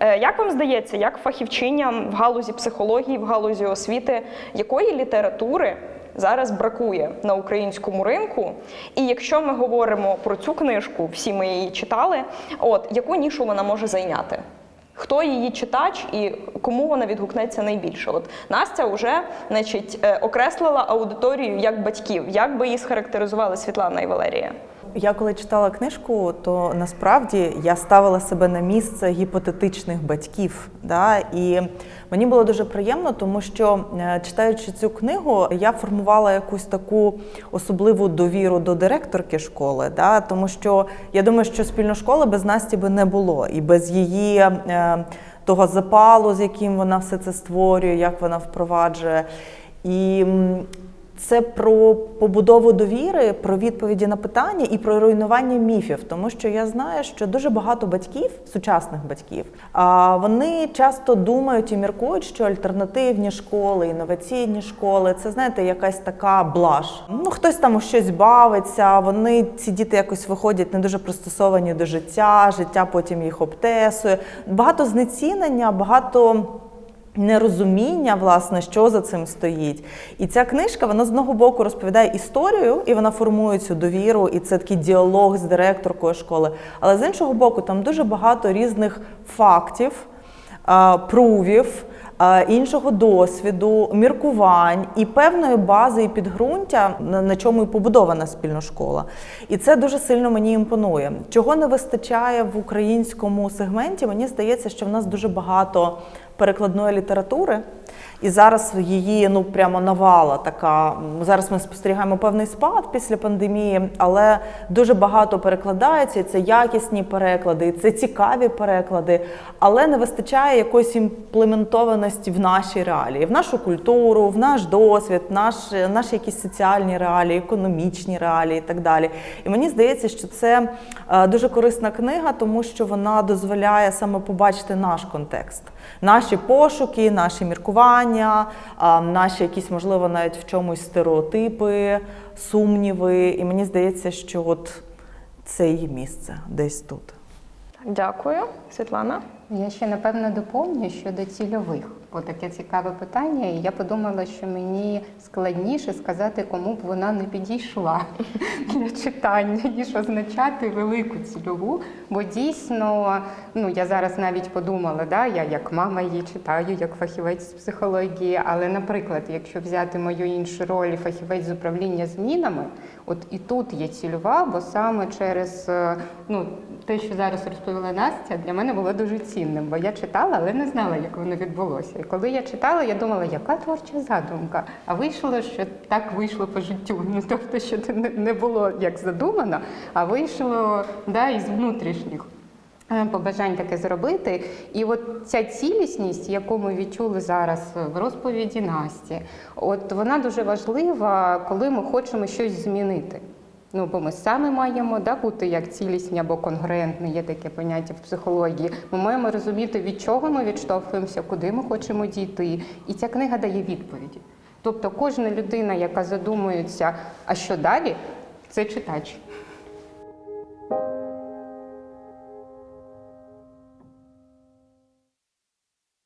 Е, Як вам здається, як фахівчиням в галузі психології, в галузі освіти, якої літератури зараз бракує на українському ринку? І якщо ми говоримо про цю книжку, всі ми її читали, от яку нішу вона може зайняти? Хто її читач і кому вона відгукнеться найбільше? От Настя вже значить, е, окреслила аудиторію як батьків. Як би її схарактеризували Світлана і Валерія? Я коли читала книжку, то насправді я ставила себе на місце гіпотетичних батьків. Да? І мені було дуже приємно, тому що е, читаючи цю книгу, я формувала якусь таку особливу довіру до директорки школи. Да? Тому що я думаю, що спільної школи без Насті би не було, і без її. е, Того запалу, з яким вона все це створює, як вона впроваджує. І це про побудову довіри, про відповіді на питання і про руйнування міфів, тому що я знаю, що дуже багато батьків, сучасних батьків, вони часто думають і міркують, що альтернативні школи, інноваційні школи це знаєте, якась така блаж. Ну хтось там щось бавиться. Вони ці діти якось виходять не дуже пристосовані до життя, життя потім їх обтесує. Багато знецінення, багато нерозуміння, власне, що за цим стоїть. І ця книжка вона з одного боку розповідає історію, і вона формує цю довіру, і це такий діалог з директоркою школи. Але з іншого боку, там дуже багато різних фактів, прувів. Іншого досвіду, міркувань і певної бази і підґрунтя, на, чому і побудована спільна школа. І це дуже сильно мені імпонує. Чого не вистачає в українському сегменті? Мені здається, що в нас дуже багато перекладної літератури. І зараз її ну прямо навала така. Зараз ми спостерігаємо певний спад після пандемії, але дуже багато перекладається. Це якісні переклади, це цікаві переклади, але не вистачає якоїсь імплементованості в наші реалії, в нашу культуру, в наш досвід, наш, наші якісь соціальні реалії, економічні реалії і так далі. І мені здається, що це е, дуже корисна книга, тому що вона дозволяє саме побачити наш контекст, наші пошуки, наші міркування, а, наші якісь, можливо, навіть в чомусь стереотипи, сумніви. І мені здається, що от це її місце десь тут. Дякую, Світлана. Я ще напевно доповню щодо цільових, бо таке цікаве питання. І я подумала, що мені складніше сказати, кому б вона не підійшла для читання, ніж означати велику цільову. Бо дійсно, ну я зараз навіть подумала, да, я як мама її читаю, як фахівець з психології. Але, наприклад, якщо взяти мою іншу роль, фахівець з управління змінами, от і тут є цільова, бо саме через е, ну, те, що зараз розповіла Настя, для мене було дуже цінним, бо я читала, але не знала, як воно відбулося. І коли я читала, я думала, яка творча задумка. А вийшло, що так вийшло по життю. Ну тобто, що це не- було як задумано, а вийшло да, із внутрішніх. е, Побажань таке зробити, і от ця цілісність, яку ми відчули зараз в розповіді Насті, от вона дуже важлива, коли ми хочемо щось змінити. Ну, бо ми саме маємо да, бути як цілісні або конгруентні, є таке поняття в психології. Ми маємо розуміти, від чого ми відштовхуємося, куди ми хочемо дійти. І ця книга дає відповіді. Тобто кожна людина, яка задумується, а що далі, це читач.